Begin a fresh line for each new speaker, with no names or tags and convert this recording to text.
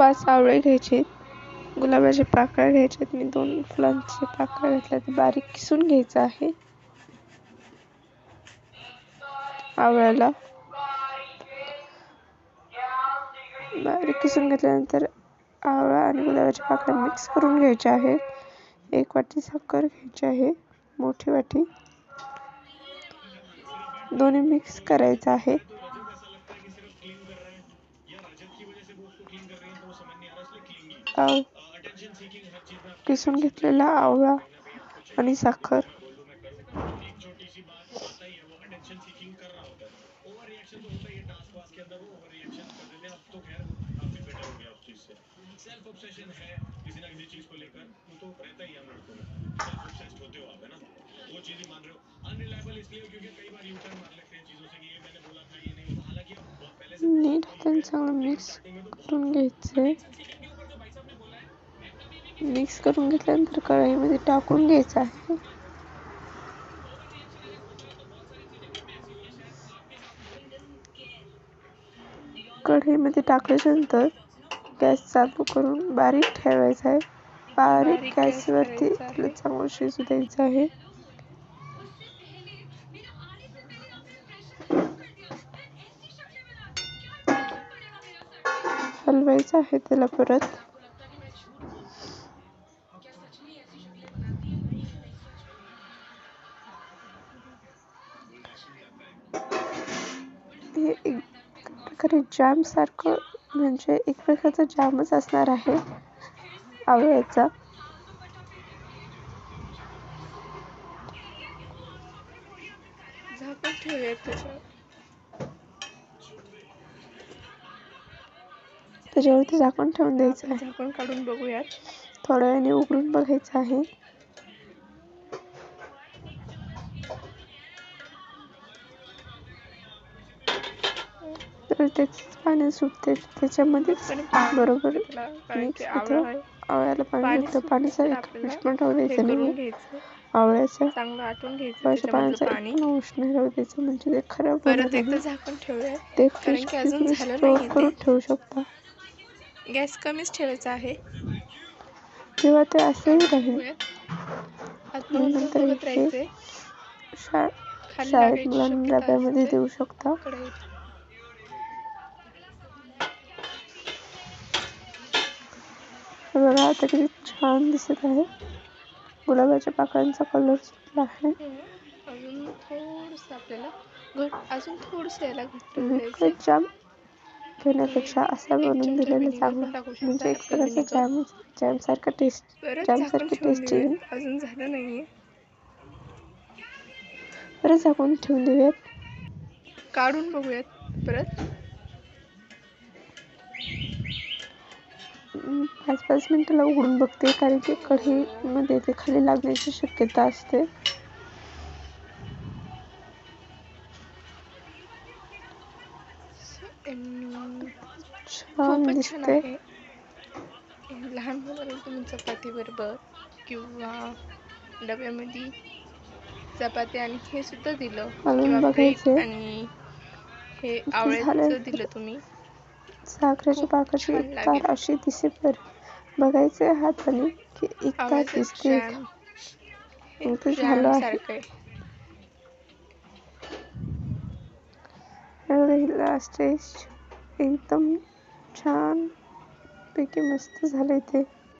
पाच आवळे घ्यायचे गुलाबाचे पाकळ्या घ्यायचे मी दोन फुलांचे पाकळ्या घेतल्या ते बारीक किसून घ्यायचं आहे. आवळ्याला. बारीक किसून घेतल्यानंतर आवळा आणि गुलाबाच्या पाकळ्या मिक्स करून घ्यायच्या आहे एक वाटी साखर घ्यायची आहे. मोठी वाटी. दोन्ही मिक्स करायचं आहे. किसून घेतलेला आवळा आणि साखर।
अनरिलायबल इसलिए क्योंकि कई बार यू टर्न मार लेते हैं चीज़ों से कि ये मैंने बोला था ये
नीट हाताने चांगलं मिक्स करून घ्यायचंय मिक्स करून घेतल्यानंतर कढईमध्ये टाकून घ्यायचं आहे. कढईमध्ये टाकल्यानंतर गॅस चालू करून बारीक ठेवायचा आहे. बारीक गॅसवरती त्याला चांगलं शिजू द्यायचं आहे. हलवायचं आहे त्याला परत हे एक प्रकारे जाम सारखं म्हणजे एक प्रकारचा जामच असणार आहे? आवळ्याचा.
झाकण ठेवूयात त्याच्यावर.
त्याच्यावरती झाकण ठेवून द्यायचं आहे.
झाकण काढून बघूयात.
थोड्या वेळाने उघडून बघायचं आहे. तर त्याच पाणी सुटते त्याच्यामध्ये बरोबर
मिक्स होतं
आवळ्याला पाणी सुटतं पाण्याचा उष्ण राहू द्यायचं नाही आवळ्याचं
आवळ्याच्या पाण्याचं
उष्ण राहू द्यायचं म्हणजे ते खराब ते फ्रीज स्टोअर. करून ठेवू शकता.
गॅस कमीच ठेवायचा आहे.
किंवा ते असंही राहील.
नंतर हे शाळेत मुलांना डब्यामध्ये. देऊ
शकता. हे बघा आता किती छान दिसत आहे. गुलाबाच्या पाकळ्यांचा कलर सुटला आहे.
अजून थोडस आपल्याला घट अजून थोडस याला घट्ट.
जाम घेण्यापेक्षा असा बनवून दिलेलं चांगलं.
म्हणजे एक प्रकारचा. जॅम
जॅम सारखा टेस्ट
परत जॅम झाकण सारखी ठेवून टेस्ट. अजून झालं नाहीये.
परत झाकून ठेवून देऊयात.
काढून बघूयात परत.
पाच पाच मिनिटाला उघडून बघते कारण की कढईमध्ये ते खाली लागण्याची शक्यता असते. छान दिसते
लहान मुलांना तुम्ही चपाती बरोबर किंवा डब्यामध्ये चपाती आणि हे सुद्धा दिलं. बघायचे. bread आणि हे. आवळ्याचं दिलं तुम्ही.
साखरेच्या खूप पाकाची. तार अशी दिसेपर बघायचे हाताने की एक तार दिसते
झालं आहे.
पहिला स्टेज एकदम छान पैकी मस्त झाले ते.